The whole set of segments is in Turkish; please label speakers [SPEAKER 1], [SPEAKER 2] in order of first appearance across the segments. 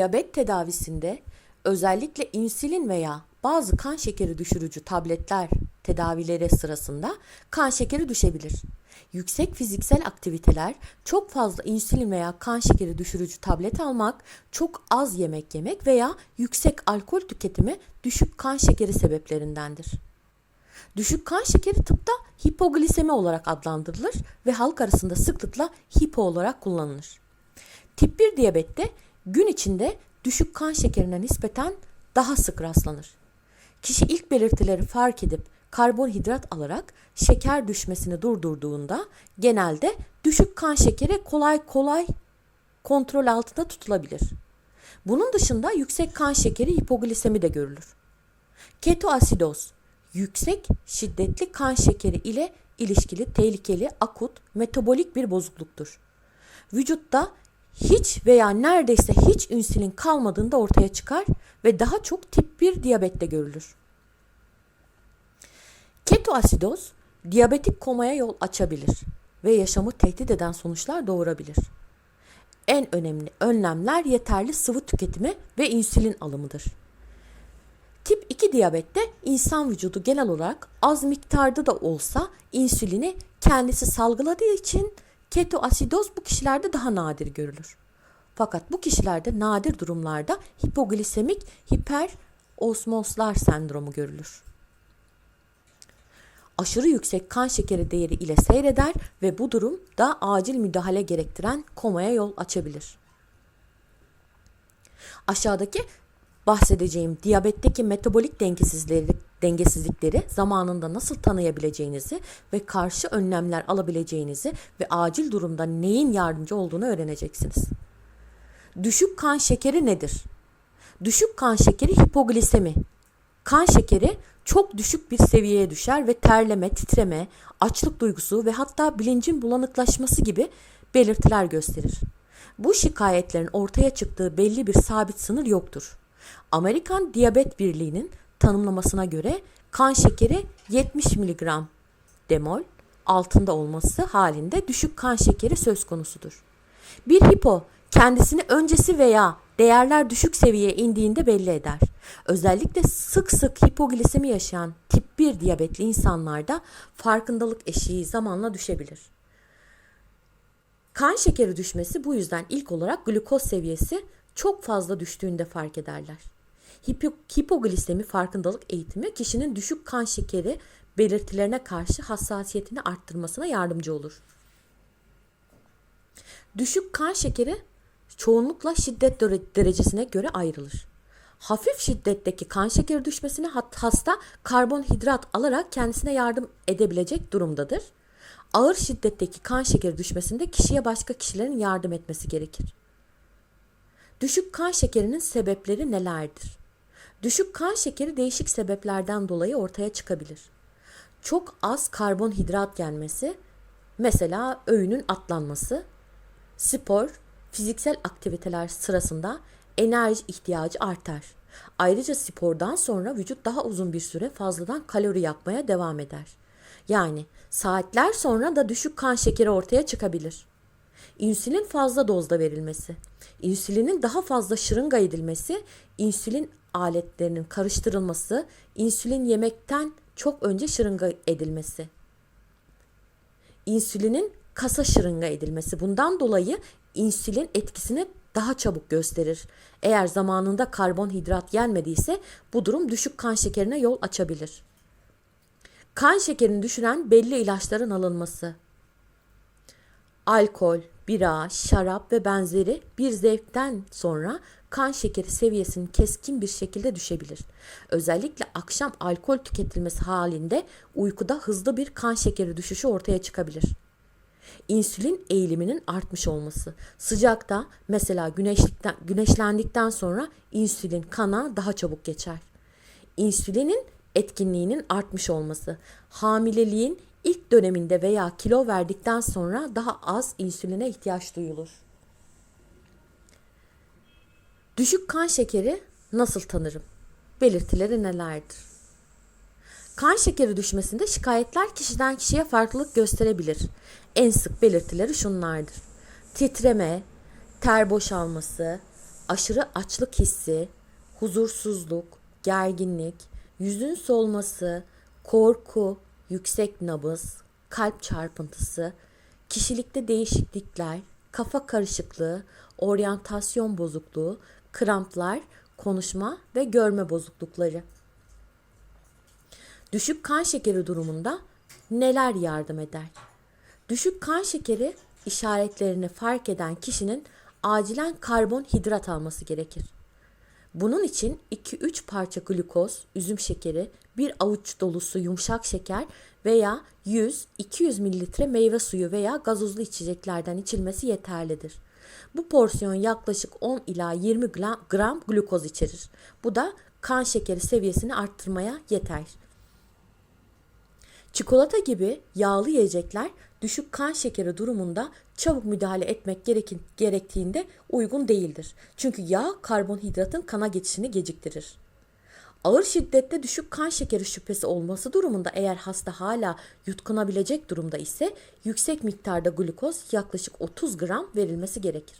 [SPEAKER 1] Diyabet tedavisinde özellikle insülin veya bazı kan şekeri düşürücü tabletler tedavileri sırasında kan şekeri düşebilir. Yüksek fiziksel aktiviteler, çok fazla insülin veya kan şekeri düşürücü tablet almak, çok az yemek yemek veya yüksek alkol tüketimi düşük kan şekeri sebeplerindendir. Düşük kan şekeri tıpta hipoglisemi olarak adlandırılır ve halk arasında sıklıkla hipo olarak kullanılır. Tip 1 diyabette gün içinde düşük kan şekerine nispeten daha sık rastlanır. Kişi ilk belirtileri fark edip karbonhidrat alarak şeker düşmesini durdurduğunda genelde düşük kan şekeri kolay kolay kontrol altında tutulabilir. Bunun dışında yüksek kan şekeri hipoglisemi de görülür. Ketoasidoz, yüksek şiddetli kan şekeri ile ilişkili tehlikeli akut metabolik bir bozukluktur. Vücutta hiç veya neredeyse hiç insülin kalmadığında ortaya çıkar ve daha çok tip 1 diyabette görülür. Ketoasidoz diyabetik komaya yol açabilir ve yaşamı tehdit eden sonuçlar doğurabilir. En önemli önlemler yeterli sıvı tüketimi ve insülin alımıdır. Tip 2 diyabette insan vücudu genel olarak az miktarda da olsa insülini kendisi salgıladığı için ketoasidoz bu kişilerde daha nadir görülür. Fakat bu kişilerde nadir durumlarda hipoglisemik hiperosmoslar sendromu görülür. Aşırı yüksek kan şekeri değeri ile seyreder ve bu durum da acil müdahale gerektiren komaya yol açabilir. Aşağıdaki bahsedeceğim diyabetteki metabolik dengesizlikleri, dengesizlikleri zamanında nasıl tanıyabileceğinizi ve karşı önlemler alabileceğinizi ve acil durumda neyin yardımcı olduğunu öğreneceksiniz. Düşük kan şekeri nedir? Düşük kan şekeri hipoglisemi. Kan şekeri çok düşük bir seviyeye düşer ve terleme, titreme, açlık duygusu ve hatta bilincin bulanıklaşması gibi belirtiler gösterir. Bu şikayetlerin ortaya çıktığı belli bir sabit sınır yoktur. Amerikan Diyabet Birliği'nin tanımlamasına göre kan şekeri 70 mg demol altında olması halinde düşük kan şekeri söz konusudur. Bir hipo kendisini öncesi veya değerler düşük seviyeye indiğinde belli eder. Özellikle sık sık hipoglisemi yaşayan tip 1 diyabetli insanlarda farkındalık eşiği zamanla düşebilir. Kan şekeri düşmesi bu yüzden ilk olarak glukoz seviyesi çok fazla düştüğünde fark ederler. Hipo, hipoglisemi farkındalık eğitimi kişinin düşük kan şekeri belirtilerine karşı hassasiyetini arttırmasına yardımcı olur. Düşük kan şekeri çoğunlukla şiddet derecesine göre ayrılır. Hafif şiddetteki kan şekeri düşmesine hasta karbonhidrat alarak kendisine yardım edebilecek durumdadır. Ağır şiddetteki kan şekeri düşmesinde kişiye başka kişilerin yardım etmesi gerekir. Düşük kan şekerinin sebepleri nelerdir? Düşük kan şekeri değişik sebeplerden dolayı ortaya çıkabilir. Çok az karbonhidrat gelmesi, mesela öğünün atlanması, spor, fiziksel aktiviteler sırasında enerji ihtiyacı artar. Ayrıca spordan sonra vücut daha uzun bir süre fazladan kalori yakmaya devam eder. Yani saatler sonra da düşük kan şekeri ortaya çıkabilir. İnsülin fazla dozda verilmesi. İnsülinin daha fazla şırınga edilmesi, insülin aletlerinin karıştırılması, insülin yemekten çok önce şırınga edilmesi. İnsülinin kasa şırınga edilmesi. Bundan dolayı insülin etkisini daha çabuk gösterir. Eğer zamanında karbonhidrat yenmediyse bu durum düşük kan şekerine yol açabilir. Kan şekerini düşüren belli ilaçların alınması. Alkol, bira, şarap ve benzeri bir zevkten sonra kan şekeri seviyesinin keskin bir şekilde düşebilir. Özellikle akşam alkol tüketilmesi halinde uykuda hızlı bir kan şekeri düşüşü ortaya çıkabilir. İnsülin eğiliminin artmış olması. Sıcakta mesela güneşlikten, güneşlendikten sonra insülin kana daha çabuk geçer. İnsülinin etkinliğinin artmış olması. Hamileliğin ilk döneminde veya kilo verdikten sonra daha az insüline ihtiyaç duyulur. Düşük kan şekeri nasıl tanırım? Belirtileri nelerdir? Kan şekeri düşmesinde şikayetler kişiden kişiye farklılık gösterebilir. En sık belirtileri şunlardır. Titreme, ter boşalması, aşırı açlık hissi, huzursuzluk, gerginlik, yüzün solması, korku, yüksek nabız, kalp çarpıntısı, kişilikte değişiklikler, kafa karışıklığı, oryantasyon bozukluğu, kramplar, konuşma ve görme bozuklukları. Düşük kan şekeri durumunda neler yardım eder? Düşük kan şekeri işaretlerini fark eden kişinin acilen karbonhidrat alması gerekir. Bunun için 2-3 parça glukoz, üzüm şekeri, bir avuç dolusu yumuşak şeker veya 100-200 mililitre meyve suyu veya gazozlu içeceklerden içilmesi yeterlidir. Bu porsiyon yaklaşık 10 ila 20 gram, glukoz içerir. Bu da kan şekeri seviyesini arttırmaya yeter. Çikolata gibi yağlı yiyecekler düşük kan şekeri durumunda çabuk müdahale etmek gerekin, gerektiğinde uygun değildir. Çünkü yağ karbonhidratın kana geçişini geciktirir. Ağır şiddette düşük kan şekeri şüphesi olması durumunda eğer hasta hala yutkunabilecek durumda ise yüksek miktarda glukoz yaklaşık 30 gram verilmesi gerekir.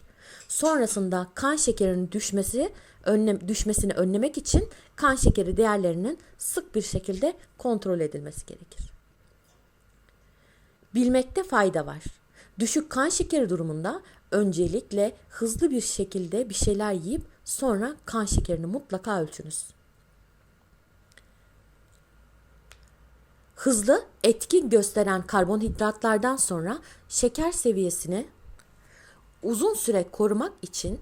[SPEAKER 1] Sonrasında kan şekerinin düşmesi önlem, düşmesini önlemek için kan şekeri değerlerinin sık bir şekilde kontrol edilmesi gerekir. Bilmekte fayda var. Düşük kan şekeri durumunda öncelikle hızlı bir şekilde bir şeyler yiyip sonra kan şekerini mutlaka ölçünüz. Hızlı etkin gösteren karbonhidratlardan sonra şeker seviyesini uzun süre korumak için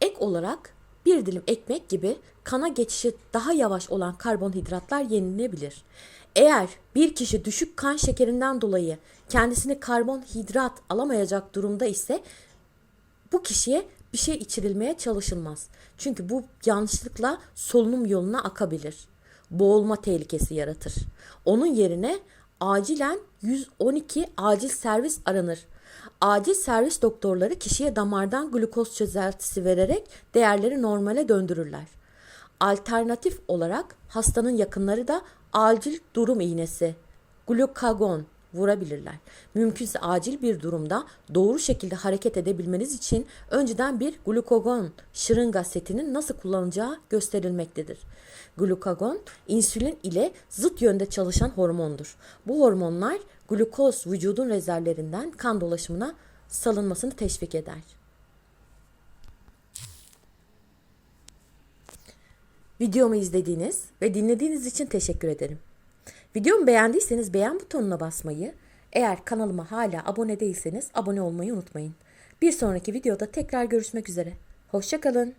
[SPEAKER 1] ek olarak bir dilim ekmek gibi kana geçişi daha yavaş olan karbonhidratlar yenilebilir. Eğer bir kişi düşük kan şekerinden dolayı kendisini karbonhidrat alamayacak durumda ise bu kişiye bir şey içirilmeye çalışılmaz. Çünkü bu yanlışlıkla solunum yoluna akabilir. Boğulma tehlikesi yaratır. Onun yerine acilen 112 acil servis aranır. Acil servis doktorları kişiye damardan glukoz çözeltisi vererek değerleri normale döndürürler. Alternatif olarak hastanın yakınları da acil durum iğnesi, glukagon vurabilirler. Mümkünse acil bir durumda doğru şekilde hareket edebilmeniz için önceden bir glukagon şırınga setinin nasıl kullanacağı gösterilmektedir. Glukagon insülin ile zıt yönde çalışan hormondur. Bu hormonlar glukoz vücudun rezervlerinden kan dolaşımına salınmasını teşvik eder. Videomu izlediğiniz ve dinlediğiniz için teşekkür ederim. Videomu beğendiyseniz beğen butonuna basmayı, eğer kanalıma hala abone değilseniz abone olmayı unutmayın. Bir sonraki videoda tekrar görüşmek üzere. Hoşçakalın.